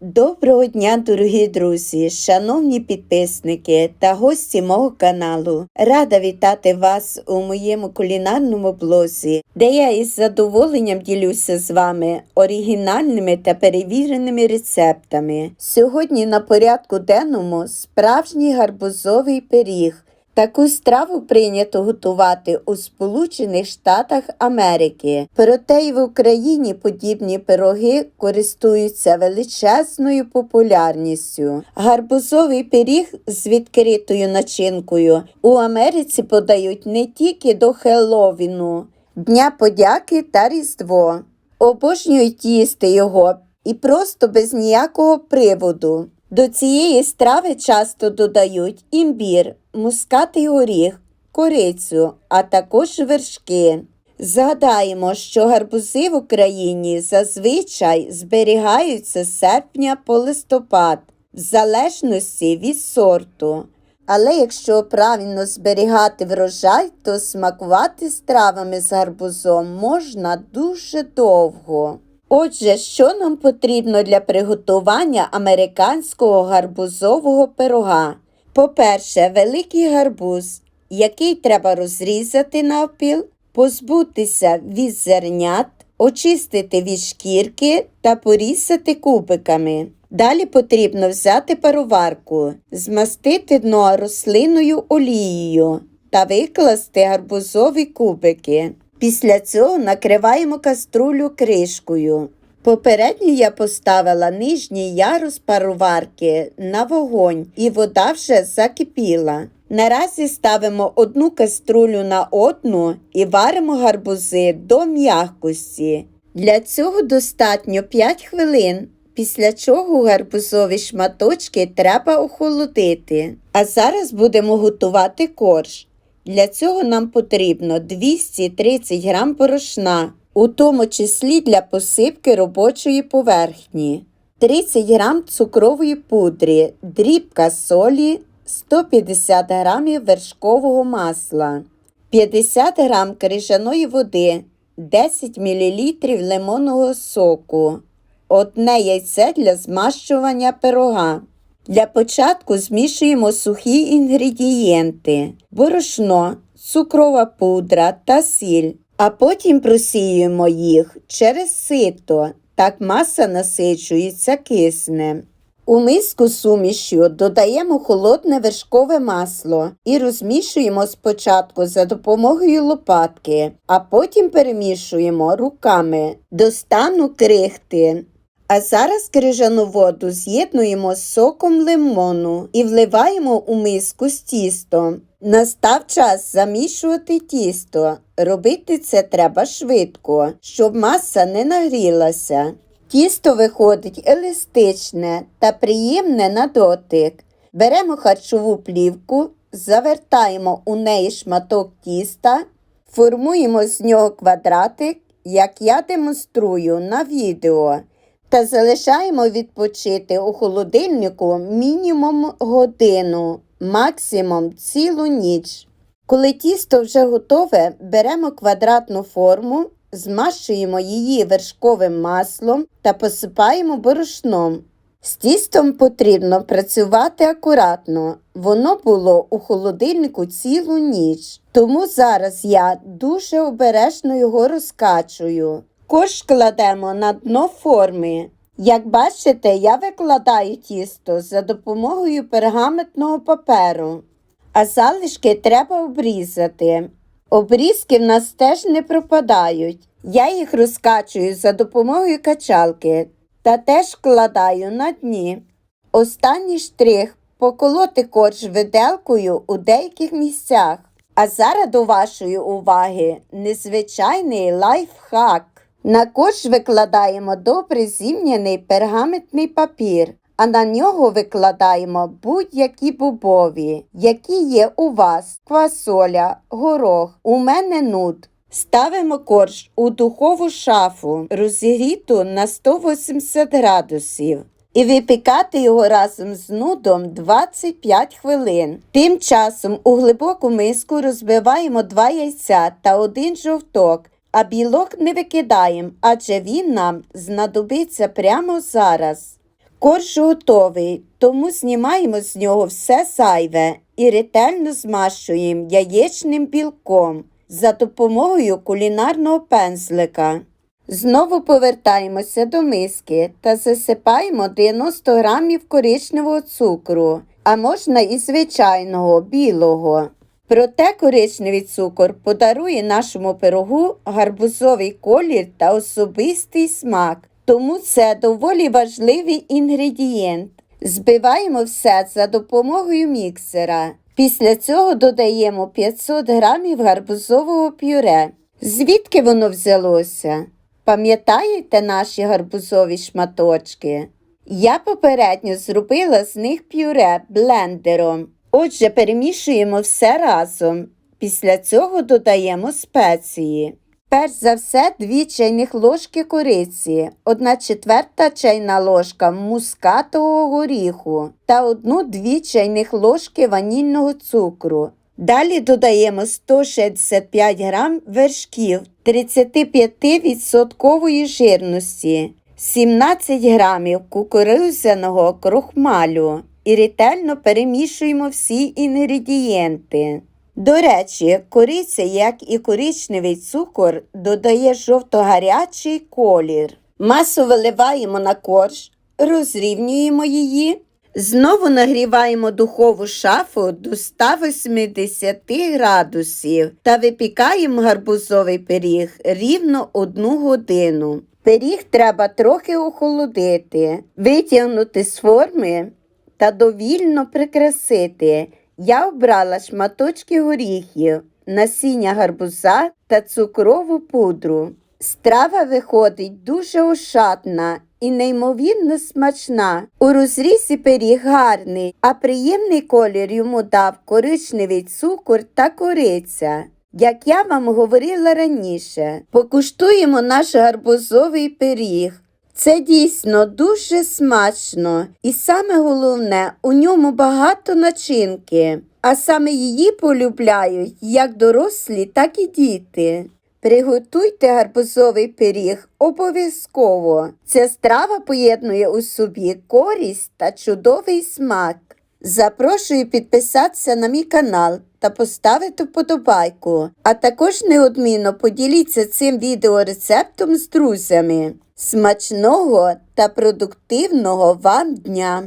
Доброго дня, дорогі друзі, шановні підписники та гості мого каналу. Рада вітати вас у моєму кулінарному блозі, де я із задоволенням ділюся з вами оригінальними та перевіреними рецептами. Сьогодні на порядку денному справжній гарбузовий пиріг. Таку страву прийнято готувати у Сполучених Штатах Америки. Проте й в Україні подібні пироги користуються величезною популярністю. Гарбузовий пиріг з відкритою начинкою у Америці подають не тільки до Хелловіну, Дня подяки та Різдво. Обожнюють їсти його і просто без ніякого приводу. До цієї страви часто додають імбір, мускатий горіх, корицю, а також вершки. Згадаємо, що гарбузи в Україні зазвичай зберігаються з серпня по листопад, в залежності від сорту. Але якщо правильно зберігати врожай, то смакувати стравами з гарбузом можна дуже довго. Отже, що нам потрібно для приготування американського гарбузового пирога? По-перше, великий гарбуз, який треба розрізати навпіл, позбутися від зернят, очистити від шкірки та порізати кубиками. Далі потрібно взяти пароварку, змастити дно рослинною олією та викласти гарбузові кубики. Після цього накриваємо каструлю кришкою. Попередньо я поставила нижній ярус пароварки на вогонь і вода вже закипіла. Наразі ставимо одну каструлю на одну і варимо гарбузи до м'якості. Для цього достатньо 5 хвилин, після чого гарбузові шматочки треба охолодити. А зараз будемо готувати корж. Для цього нам потрібно 230 г порошна, у тому числі для посипки робочої поверхні, 30 г цукрової пудри, дрібка солі, 150 г вершкового масла, 50 г крижаної води, 10 мл лимонного соку, одне яйце для змащування пирога. Для початку змішуємо сухі інгредієнти, борошно, цукрова пудра та сіль, а потім просіюємо їх через сито, так маса насичується киснем. У миску сумішю додаємо холодне вершкове масло і розмішуємо спочатку за допомогою лопатки, а потім перемішуємо руками до стану крихти. А зараз крижану воду з'єднуємо з соком лимону і вливаємо у миску з тістом. Настав час замішувати тісто. Робити це треба швидко, щоб маса не нагрілася. Тісто виходить еластичне та приємне на дотик. Беремо харчову плівку, завертаємо у неї шматок тіста, формуємо з нього квадратик, як я демонструю на відео та залишаємо відпочити у холодильнику мінімум годину, максимум цілу ніч. Коли тісто вже готове, беремо квадратну форму, змащуємо її вершковим маслом та посипаємо борошном. З тістом потрібно працювати акуратно. Воно було у холодильнику цілу ніч, тому зараз я дуже обережно його розкачую. Корж кладемо на дно форми. Як бачите, я викладаю тісто за допомогою пергаментного паперу, а залишки треба обрізати. Обрізки в нас теж не пропадають. Я їх розкачую за допомогою качалки та теж кладаю на дні. Останній штрих поколоти корж виделкою у деяких місцях. А зараз до вашої уваги незвичайний лайфхак. На корж викладаємо добре зім'яний пергаментний папір, а на нього викладаємо будь-які бобові, які є у вас, квасоля, горох, у мене нут. Ставимо корж у духову шафу, розігріту на 180 градусів. І випікати його разом з нудом 25 хвилин. Тим часом у глибоку миску розбиваємо 2 яйця та один жовток а білок не викидаємо, адже він нам знадобиться прямо зараз. Корж готовий, тому знімаємо з нього все зайве і ретельно змащуємо яєчним білком за допомогою кулінарного пензлика. Знову повертаємося до миски та засипаємо 90 грамів коричневого цукру, а можна і звичайного білого. Проте коричневий цукор подарує нашому пирогу гарбузовий колір та особистий смак, тому це доволі важливий інгредієнт. Збиваємо все за допомогою міксера. Після цього додаємо 500 грамів гарбузового пюре. Звідки воно взялося? Пам'ятаєте наші гарбузові шматочки? Я попередньо зробила з них пюре блендером. Отже, перемішуємо все разом. Після цього додаємо спеції. Перш за все 2 чайних ложки кориці, 1 четверта чайна ложка мускатового горіху та 1-2 чайних ложки ванільного цукру. Далі додаємо 165 грам вершків 35% жирності, 17 грамів кукурудзяного крохмалю і ретельно перемішуємо всі інгредієнти. До речі, кориця, як і коричневий цукор, додає жовто-гарячий колір. Масу виливаємо на корж, розрівнюємо її. Знову нагріваємо духову шафу до 180 градусів та випікаємо гарбузовий пиріг рівно одну годину. Пиріг треба трохи охолодити, витягнути з форми та довільно прикрасити. Я обрала шматочки горіхів, насіння гарбуза та цукрову пудру. Страва виходить дуже ошатна і неймовірно смачна. У розрізі пиріг гарний, а приємний колір йому дав коричневий цукор та кориця. Як я вам говорила раніше, покуштуємо наш гарбузовий пиріг. Це дійсно дуже смачно, і саме головне, у ньому багато начинки, а саме її полюбляють як дорослі, так і діти. Приготуйте гарбузовий пиріг обов'язково. Ця страва поєднує у собі користь та чудовий смак. Запрошую підписатися на мій канал та поставити вподобайку, а також неодмінно поділіться цим відеорецептом з друзями. Смачного та продуктивного вам дня!